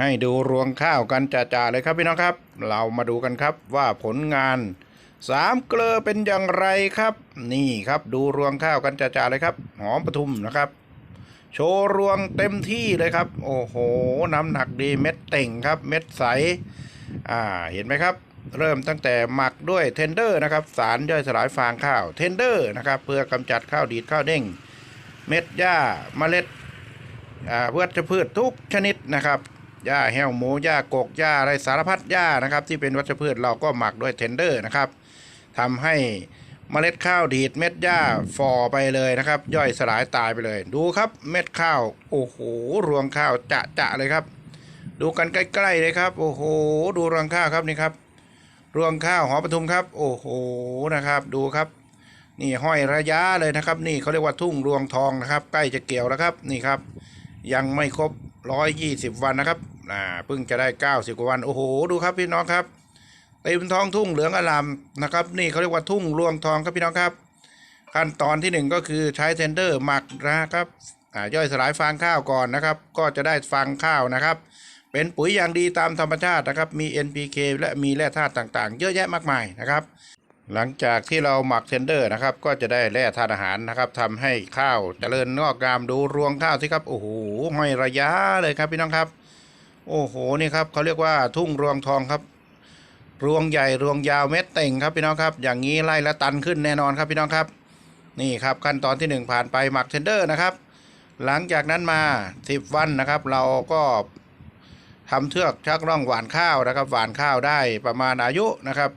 ให้ดูรวงข้าวกันจ่าๆเลยครับพี่น้องครับ เรามาดูกันครับว่าผลงานสามเกลือเป็นอย่างไรครับ นี่ครับดูรวงข้าวกันจ่าๆเลยครับ หอมปทุมนะครับ โชว์รวงเต็มที่เลยครับ โอ้โห น้ำหนักดีเม็ดเต่งครับ เม็ดใสอ่าเห็นไหมครับ เริ่มตั้งแต่หมักด้วยเทนเดอร์นะครับ สารย่อยสลายฟางข้าวเทนเดอร์นะครับ เพื่อกำจัดข้าวดีดข้าวเด้ง เม็ดหญ้าเมล็ดอ่าวัชพืชทุกชนิดนะครับ หญ้าแห้วหมูหญ้ากกหญ้าอะไรสารพัดหญ้านะครับ ที่เป็นวัชพืชเราก็หมักด้วยเทนเดอร์นะครับทำให้เมล็ดข้าวดีดเม็ดหญ้าฝ่อไปเลยนะครับ ย่อยสลายตายไปเลย ดูครับเม็ดข้าวโอ้โหรวงข้าวจะจะเลยครับ ดูกันใกล้ๆเลยครับ โอ้โห ดูรวงข้าวครับนี่ครับ รวงข้าวหอปทุมครับ โอ้โหนะครับ ดูครับ นี่ห้อยระยะเลยนะครับ นี่เขาเรียกว่าทุ่งรวงทองนะครับ ใกล้จะเกี่ยวแล้วครับนี่ครับ ยังไม่ครบ ร้อยยี่สิบวันนะครับอ่าเพิ่งจะได้เก้าสิบกว่าวัน โอ้โห ดูครับพี่น้องครับเต็มท้องทุ่งเหลืองอลามนะครับ นี่เขาเรียกว่าทุ่งรวงทองครับพี่น้องครับ ขั้นตอนที่หนึ่งก็คือใช้เทนเดอร์หมักนะครับอ่าย่อยสลายฟางข้าวก่อนนะครับ ก็จะได้ฟางข้าวนะครับ เป็นปุ๋ยอย่างดีตามธรรมชาตินะครับ มี NPK และมีแร่ธาตุต่างๆ เยอะแยะมากมายนะครับ หลังจากที่เราหมักเทนเดอร์นะครับ ก็จะได้แร่ธาตุอาหารนะครับทำให้ข้าวเจริญงอกงามดูรวงข้าวสิครับโอ้โหห้อยระยะเลยครับพี่น้องครับ โอ้โหนี่ครับเขาเรียกว่าทุ่งรวงทองครับ รวงใหญ่รวงยาวเม็ดเต่งครับพี่น้องครับ อย่างนี้ไล่ละตันขึ้นแน่นอนครับพี่น้องครับ นี่ครับขั้นตอนที่หนึ่งผ่านไปหมักเทนเดอร์นะครับ หลังจากนั้นมาสิบวันนะครับ เราก็ทำเทือกชักร่องหวานข้าวนะครับ หวานข้าวได้ประมาณอายุนะครับ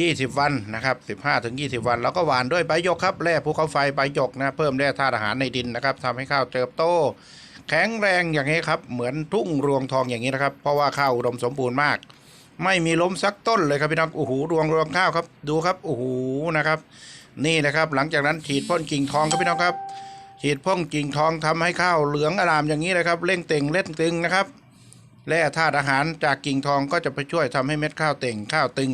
20 วันนะครับ15ถึง20 วัน แล้วก็หวานด้วยใบหยกครับแร่ภูเขาไฟใบหยกนะเพิ่มแร่ธาตุอาหารในดินนะครับทำให้ข้าวเติบโต แข็งแรงอย่างนี้ครับ เหมือนทุ่งรวงทองอย่างนี้นะครับ เพราะว่าข้าวอุดมสมบูรณ์มาก ไม่มีล้มสักต้นเลยครับพี่น้องโอ้โหรวงรวงข้าวครับ ดูครับโอ้โหนะครับ นี่นะครับ หลังจากนั้นฉีดพ่นกิ่งทองครับพี่น้องครับ ฉีดพ่นกิ่งทองทำให้ข้าวเหลืองอารามอย่างนี้เลยครับเร่งเต่งเล่นตึงนะครับแร่ธาตุอาหารจากกิ่งทองก็จะไปช่วยทำให้เม็ดข้าวเต่งข้าวตึง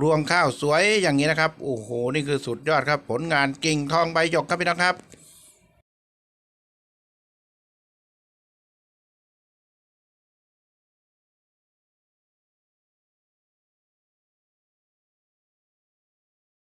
รวงข้าวสวยอย่างนี้นะครับ โอ้โห นี่คือสุดยอดครับ ผลงานกิ่งทองใบหยกครับพี่น้องครับ